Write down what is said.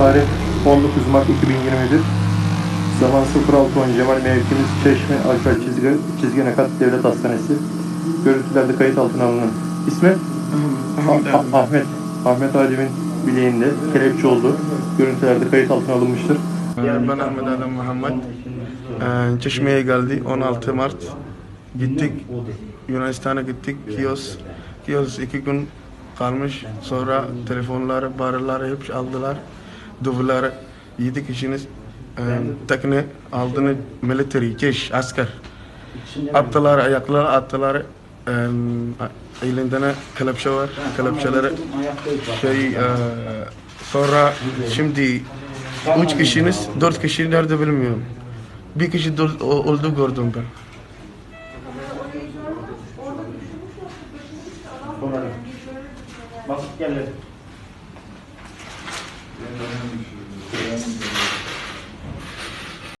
Tarih 19 Mart 2021. Zaman 0610 Cemal mevkimiz Çeşme Alper Çizgi, Çizgi Nakat Devlet Hastanesi. Görüntülerde kayıt altına alınan. İsmi? Ah- Ah- Ahmet. Ahmet Adem'in bileğinde kelepçe oldu. Görüntülerde kayıt altına alınmıştır. Ee, Ben Ahmet Adem Muhammed. Ee, Çeşme'ye geldi 16 Mart. Gittik Yunanistan'a gittik. Kiyos. Kiyos iki gün kalmış. Sonra telefonları, barları hep aldılar. Duvarları yedi kişiniz e, tekne aldığını military, keş, asker. Attılar, ayakları attılar. E, elinde kelepçe var. Kelepçeleri şey e, sonra şimdi üç kişiniz, dört kişi nerede bilmiyorum. Bir kişi dur- o- öldü gördüm ben. Basıp Amen.